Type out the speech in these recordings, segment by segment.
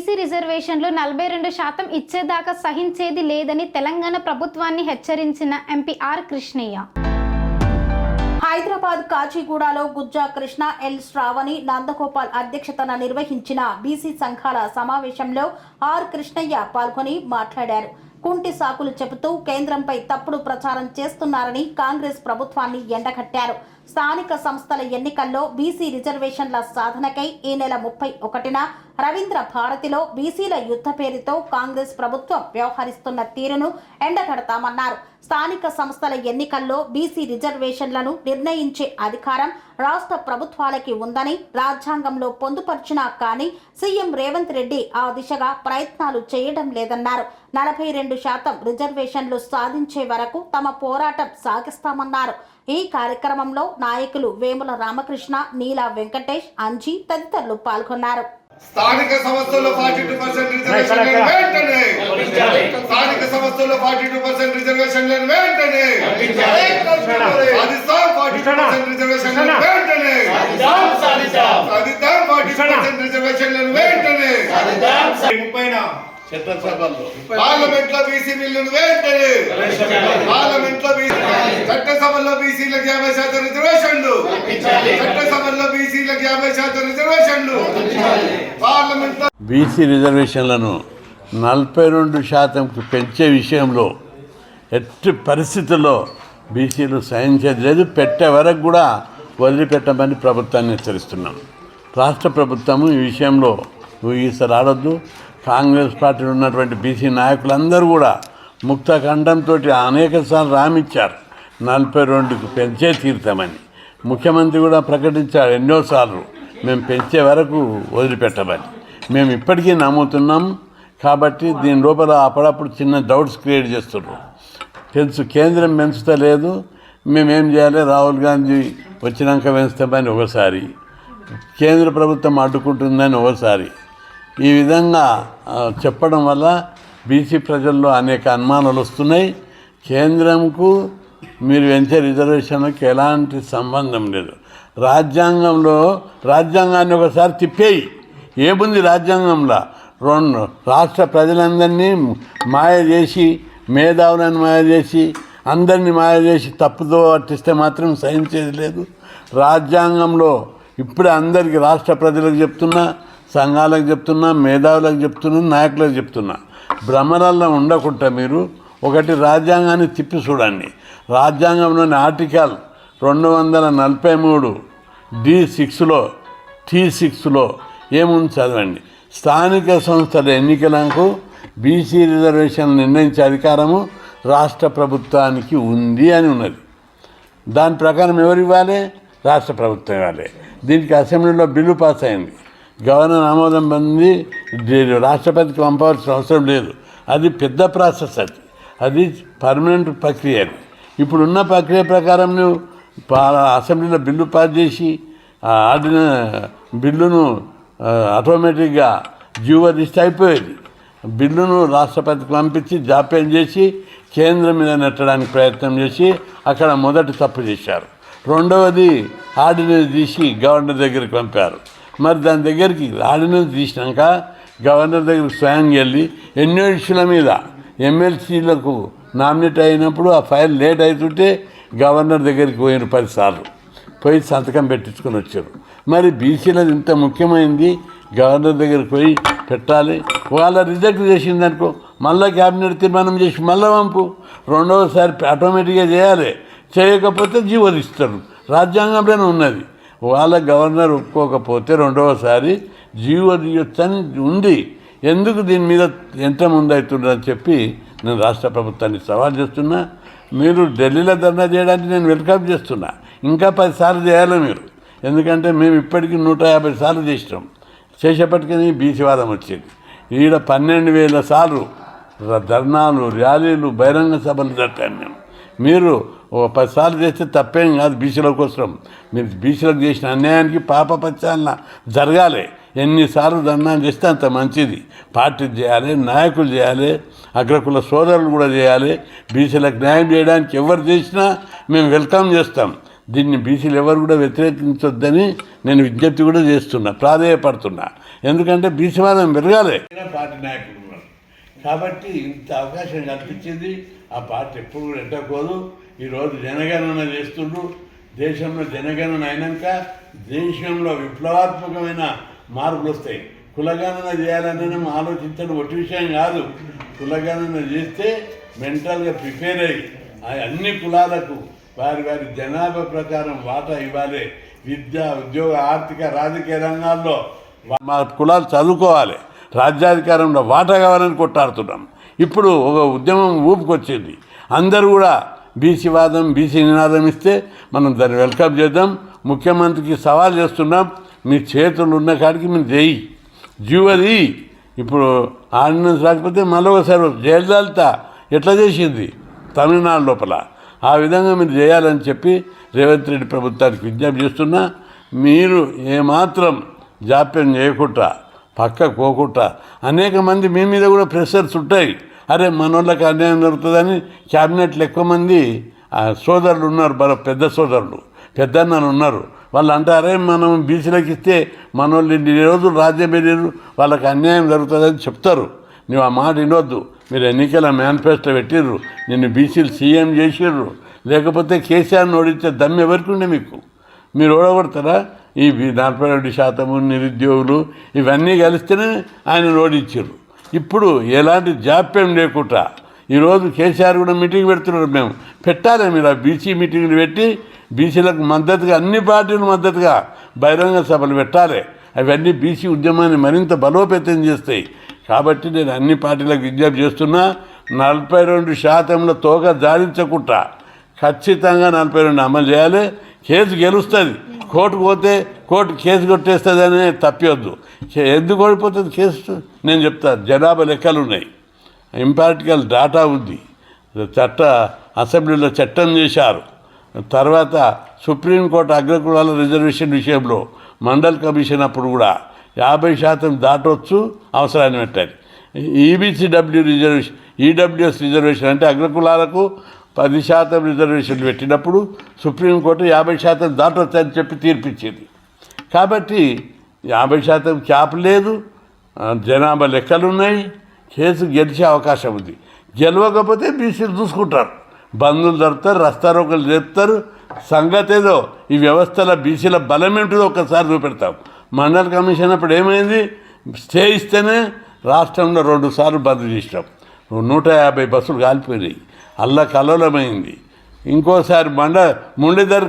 BC రిజర్వేషన్లు నలభై రెండు శాతం ఇచ్చేదాకా సహించేది లేదని తెలంగాణ ప్రభుత్వాన్ని హెచ్చరించిన ఎంపీ ఆర్ కృష్ణయ్య. హైదరాబాద్ కాచిగూడలో గుజ్జా కృష్ణ ఎల్ శ్రావణి నందగోపాల్ అధ్యక్షతన నిర్వహించిన బీసీ సంఘాల సమావేశంలో ఆర్ కృష్ణయ్య పాల్గొని మాట్లాడారు. కుంటి సాకులు చెబుతూ కేంద్రంపై తప్పుడు ప్రచారం చేస్తున్నారని కాంగ్రెస్ ప్రభుత్వాన్ని ఎండగట్టారు. స్థానిక సంస్థల ఎన్నికల్లో బీసీ రిజర్వేషన్ల సాధనకై ఈ నెల ముప్పై ఒకటిన రవీంద్ర భారతిలో బీసీల యుద్ధ పేరుతో కాంగ్రెస్ ప్రభుత్వం వ్యవహరిస్తున్న తీరును ఎండగడతామన్నారు. స్థానిక సంస్థల ఎన్నికల్లో బీసీ రిజర్వేషన్లను నిర్ణయించే అధికారం రాష్ట్ర ప్రభుత్వాలకి ఉందని రాజ్యాంగంలో పొందుపరిచినా కానీ సీఎం రేవంత్ రెడ్డి ఆ దిశగా ప్రయత్నాలు చేయడం లేదన్నారు. నలభై రెండు శాతం రిజర్వేషన్లు సాధించే వరకు తమ పోరాటం సాగిస్తామన్నారు. ఈ కార్యక్రమంలో నాయకులు వేముల రామకృష్ణ నీలా వెంకటేష్ అంజీ తదితరులు పాల్గొన్నారు. స్థానిక సంస్థల్లో ఫార్టీ టూ పర్సెంట్ రిజర్వేషన్ వెంటనే స్థానిక సంస్థల్లో ఫార్టీ టూ పర్సెంట్ రిజర్వేషన్ వెంటనే సాధిస్తాం ఫార్టీ టూ పర్సెంట్ రిజర్వేషన్ వెంటనే సాధిద్దాం ఫార్టీ టూ పర్సెంట్ రిజర్వేషన్ వెంటనే. ముప్పైన చట్టసభల్లో పార్లమెంట్లో బీసీ బిల్లును వెంటనే పార్లమెంట్లో బీసీ చట్టసభల్లో బీసీలకు యాభై శాతం రిజర్వేషన్లు. చట్టసభల్లో బీసీలకు యాభై శాతం రిజర్వేషన్లు. పార్లమెంట్ బీసీ రిజర్వేషన్లను నలభై రెండు శాతంకు పెంచే విషయంలో ఎట్టి పరిస్థితుల్లో బీసీలు సహించేది లేదు. పెట్టే వరకు కూడా వదిలిపెట్టమని ప్రభుత్వాన్ని హెచ్చరిస్తున్నాం. రాష్ట్ర ప్రభుత్వము ఈ విషయంలో ఈసారి ఆడొద్దు. కాంగ్రెస్ పార్టీలో ఉన్నటువంటి బీసీ నాయకులందరూ కూడా ముక్త ఖండంతో అనేక సార్లు రామిచ్చారు. నలభై రెండుకు పెంచే తీర్థమని. ముఖ్యమంత్రి కూడా ప్రకటించారు ఎన్నోసార్లు మేము పెంచే వరకు వదిలిపెట్టమని. మేము ఇప్పటికీ నమ్ముతున్నాం కాబట్టి దీని లోపల అప్పుడప్పుడు చిన్న డౌట్స్ క్రియేట్ చేస్తున్నారు. పెంచు కేంద్రం పెంచుతలేదు మేమేం చేయాలి? రాహుల్ గాంధీ వచ్చినాక పెంచుతామని ఒకసారి. కేంద్ర ప్రభుత్వం అడ్డుకుంటుందని ఒకసారి. ఈ విధంగా చెప్పడం వల్ల బీసీ ప్రజల్లో అనేక అనుమానాలు వస్తున్నాయి. కేంద్రంకు మీరు ఎంచే రిజర్వేషన్లకు ఎలాంటి సంబంధం లేదు. రాజ్యాంగంలో రాజ్యాంగాన్ని ఒకసారి తిప్పేయి. ఏముంది రాజ్యాంగంలో? రెండు రాష్ట్ర ప్రజలందరినీ మాయ చేసి మేధావులను మాయ చేసి అందరినీ మాయ చేసి తప్పుదో పట్టిస్తే మాత్రం సహించేది లేదు. రాజ్యాంగంలో ఇప్పుడే అందరికీ రాష్ట్ర ప్రజలకు చెప్తున్నా సంఘాలకు చెప్తున్నా మేధావులకు చెప్తున్నా నాయకులకు చెప్తున్నా. భ్రమరాల్లో ఉండకుండా మీరు ఒకటి రాజ్యాంగాన్ని తిప్పి చూడండి. రాజ్యాంగంలోని ఆర్టికల్ రెండు వందల నలభై మూడు డి సిక్స్లో టీ సిక్స్లో ఏముంది చదవండి? స్థానిక సంస్థల ఎన్నికలకు బీసీ రిజర్వేషన్ నిర్ణయించే అధికారము రాష్ట్ర ప్రభుత్వానికి ఉంది అని ఉన్నది. దాని ప్రకారం ఎవరు ఇవ్వాలి? రాష్ట్ర ప్రభుత్వం ఇవ్వాలి. దీనికి అసెంబ్లీలో బిల్లు పాస్ అయింది. గవర్నర్ ఆమోదం పొంది రాష్ట్రపతికి పంపవలసిన అవసరం లేదు. అది పెద్ద ప్రాసెస్ అది. అది పర్మనెంట్ ప్రక్రియ అది. ఇప్పుడున్న ప్రక్రియ ప్రకారం నువ్వు అసెంబ్లీలో బిల్లు పాస్ చేసి ఆర్డిన బిల్లును ఆటోమేటిక్గా జీవో లిస్ట్ అయిపోయేది. బిల్లును రాష్ట్రపతికి పంపించి జాప్యం చేసి కేంద్రం మీద నెట్టడానికి ప్రయత్నం చేసి అక్కడ మొదటి తప్పు చేశారు. రెండవది ఆర్డినెన్స్ తీసి గవర్నర్ దగ్గరికి పంపారు. మరి దాని దగ్గరికి ఆర్డినెన్స్ తీసినాక గవర్నర్ దగ్గరికి స్వయంగా వెళ్ళి ఎన్నో ఇష్యూల మీద ఎమ్మెల్సీలకు నామినేట్ అయినప్పుడు ఆ ఫైల్ లేట్ అవుతుంటే గవర్నర్ దగ్గరికి పోయిన పదిసార్లు. పోయి సంతకం పెట్టించుకొని వచ్చారు. మరి బీసీలది ఇంత ముఖ్యమైనది గవర్నర్ దగ్గరికి పోయి పెట్టాలి. వాళ్ళ రిజెక్ట్ చేసిందనుకో మళ్ళీ క్యాబినెట్ తీర్మానం చేసి మళ్ళీ పంపు. రెండవసారి ఆటోమేటిక్గా చేయాలి. చేయకపోతే జీవో ఇస్తారు. రాజ్యాంగంలోనే ఉన్నది. వాళ్ళ గవర్నర్ ఒప్పుకోకపోతే రెండవసారి జీవో అని ఉంది. ఎందుకు దీని మీద ఎంత ముందవుతుందని చెప్పి నేను రాష్ట్ర ప్రభుత్వాన్ని సవాల్ చేస్తున్నా. మీరు ఢిల్లీలో ధర్నా చేయడానికి నేను వెల్కమ్ చేస్తున్నా. ఇంకా పదిసార్లు చేయాలి మీరు. ఎందుకంటే మేము ఇప్పటికీ నూట యాభై సార్లు చేసినాం. చేసేపటికీ బీసీవాదం వచ్చేది. ఈడ పన్నెండు వేల సార్లు ధర్నాలు ర్యాలీలు బహిరంగ సభలు జరిపాను మేము. మీరు ఓ పదిసార్లు చేస్తే తప్పేం కాదు బీసీల కోసం మీరు బీసీలకు చేసిన అన్యాయానికి పాప పచ్చాలన జరగాలి. ఎన్నిసార్లు దండాన్ని చేస్తే అంత మంచిది. పార్టీ చేయాలి నాయకులు చేయాలి అగ్రకుల సోదరులు కూడా చేయాలి. బీసీలకు న్యాయం చేయడానికి ఎవరు చేసినా మేము వెల్కమ్ చేస్తాం. దీన్ని బీసీలు ఎవరు కూడా వ్యతిరేకించొద్దని నేను విజ్ఞప్తి కూడా చేస్తున్నా ప్రాధేయపడుతున్నా. ఎందుకంటే బీసీవాదం పెరగాలి. పార్టీ నాయకులు కాబట్టి ఇంత అవకాశం కల్పించింది ఆ పార్టీ ఎప్పుడు కూడా ఎట్టకోదు ఈరోజు జనగణన చేస్తుండ్రు. దేశంలో జనగణన అయినాక దేశంలో విప్లవాత్మకమైన మార్పులు వస్తాయి. కులగణన చేయాలనే ఆలోచించడం ఒట్టి విషయం కాదు. కులగణన చేస్తే మెంటల్గా ప్రిపేర్ అయ్యి అన్ని కులాలకు వారి వారి జనాభా ప్రకారం వాటా ఇవ్వాలి. విద్య ఉద్యోగ ఆర్థిక రాజకీయ రంగాల్లో మా కులాలు చదువుకోవాలి. రాజ్యాధికారంలో వాటా కావాలని కొట్టాడుతున్నాం ఇప్పుడు ఒక ఉద్యమం ఊపుకొచ్చింది. అందరూ కూడా బీసీవాదం బీసీ నినాదం ఇస్తే మనం దాన్ని వెల్కమ్ చేద్దాం. ముఖ్యమంత్రికి సవాల్ చేస్తున్నాం. మీ చేతులు ఉన్న కాడికి మీరు చేయి జీవది ఇప్పుడు ఆర్డినెన్స్ రాకపోతే మళ్ళీ ఒకసారి జయలలిత ఎట్లా చేసింది? తమిళనాడు లోపల. ఆ విధంగా మీరు చేయాలని చెప్పి రేవంత్ రెడ్డి ప్రభుత్వానికి విజ్ఞప్తి చేస్తున్నా. మీరు ఏమాత్రం జాప్యం చేయకుండా పక్క పోకుండా అనేక మంది మీ మీద కూడా ప్రెషర్స్ ఉంటాయి. అరే మనోళ్ళకి అన్యాయం జరుగుతుందని క్యాబినెట్లు ఎక్కువ మంది ఆ, సోదరులు ఉన్నారు మన పెద్ద సోదరులు. పెద్దన్నలు ఉన్నారు. వాళ్ళు అంటారే మనం బీసీలకు ఇస్తే మనోళ్ళు ఇన్ని రోజులు రాజ్యం వెళ్ళారు వాళ్ళకి అన్యాయం జరుగుతుందని చెప్తారు. నువ్వు ఆ మాట వినొద్దు. మీరు ఎన్నికల మేనిఫెస్టో పెట్టిర్రు నిన్ను బీసీలు సీఎం చేసిర్రు. లేకపోతే కేసీఆర్ని ఓడించే దమ్ము ఎవరికి ఉండే మీకు? మీరు ఓడగొడతారా? ఈ నలభై రెండు శాతము నిరుద్యోగులు ఇవన్నీ కలిస్తేనే ఆయన ఓడించారు ఇప్పుడు ఎలాంటి జాప్యం లేకుండా ఈరోజు కేసీఆర్ కూడా మీటింగ్ పెడుతున్నారు మేము. పెట్టాలి మీరు ఆ బీసీ మీటింగ్లు పెట్టి బీసీలకు మద్దతుగా అన్ని పార్టీలు మద్దతుగా బహిరంగ సభలు పెట్టాలి. అవన్నీ బీసీ ఉద్యమాన్ని మరింత బలోపేతం చేస్తాయి. కాబట్టి నేను అన్ని పార్టీలకు విజ్ఞప్తి చేస్తున్నా నలభై రెండు శాతంలో తోక జాడించకుండా ఖచ్చితంగా నలభై రెండు అమలు చేయాలి. కేసు గెలుస్తుంది. కోర్టు పోతే కోర్టు కేసు కొట్టేస్తుందని తప్పివద్దు తప్పొద్దు ఎందుకు ఓడిపోతుంది కేసు? నేను చెప్తాను జనాభా లెక్కలు ఉన్నాయి. ఇంపార్టికల్ డాటా ఉంది. చట్ట అసెంబ్లీలో చట్టం చేశారు. తర్వాత సుప్రీంకోర్టు అగ్రకులాల రిజర్వేషన్ విషయంలో మండల్ కమిషన్ అప్పుడు కూడా యాభై శాతం దాటవచ్చు అవసరాన్ని పెట్టాలి. ఈబీసీడబ్ల్యూ రిజర్వేషన్ ఈడబ్ల్యూఎస్ రిజర్వేషన్ అంటే అగ్రకులాలకు పది శాతం రిజర్వేషన్ పెట్టినప్పుడు సుప్రీంకోర్టు యాభై శాతం దాటవచ్చు అని చెప్పి తీర్పిచ్చింది. కాబట్టి యాభై శాతం క్యాప్ లేదు జనాభా లెక్కలు ఉన్నాయి కేసు గెలిచే అవకాశం ఉంది. గెలవకపోతే బీసీలు చూసుకుంటారు. బంధువులు జరుపుతారు రస్తారోకలు చెప్తారు సంగతి ఏదో ఈ వ్యవస్థల బీసీల బలం ఏంటిదో ఒకసారి చూపెడతాం. మండల కమిషన్ అప్పుడు ఏమైంది? స్టే ఇస్తేనే రాష్ట్రంలో రెండు సార్లు బంద్ చేసినాం. నూట యాభై బస్సులు కాలిపోయినాయి. అల్ల కలవలమైంది ఇంకోసారి మండ ముండిధర్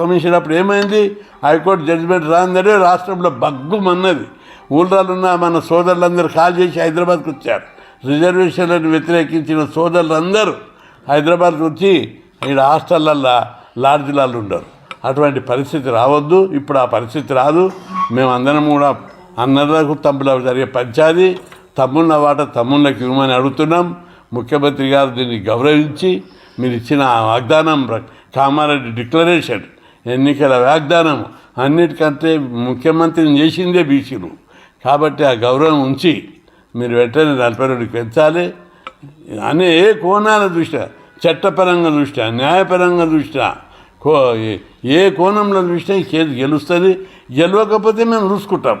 కమిషన్ అప్పుడు ఏమైంది? హైకోర్టు జడ్జిమెంట్ రాందరే రాష్ట్రంలో బగ్గుమన్నది ఊళ్ళలో ఉన్న మన సోదరులందరూ కాల్ చేసి హైదరాబాద్కి వచ్చారు. రిజర్వేషన్లను వ్యతిరేకించిన సోదరులందరూ హైదరాబాద్కి వచ్చి ఇక్కడ హాస్టళ్ళల్లో లాడ్జ్లలో ఉండరు. అటువంటి పరిస్థితి రావద్దు. ఇప్పుడు ఆ పరిస్థితి రాదు. మేమందరం కూడా అన్నలకు తమ్ములకు జరిగే పంచాది తమ్ముళ్ళ వాట తమ్ముళ్ళకి ఇవ్వమని అడుగుతున్నాం. ముఖ్యమంత్రి గారు దీన్ని గౌరవించి మీరు ఇచ్చిన వాగ్దానం కామారెడ్డి డిక్లరేషన్ ఎన్నికల వాగ్దానం అన్నిటికంటే ముఖ్యమంత్రిని చేసిందే బీసీలు. కాబట్టి ఆ గౌరవం ఉంచి మీరు వెంటనే నలభై రెండుకి పెంచాలి. అనే ఏ కోణాల దృష్ట్యా? చట్టపరంగా దృష్ట్యా? న్యాయపరంగా దృష్ట్యా? కో ఏ- కోణంలో దృష్ట్యా? ఈ కేసు గెలుస్తుంది. గెలవకపోతే మేము చూసుకుంటాం.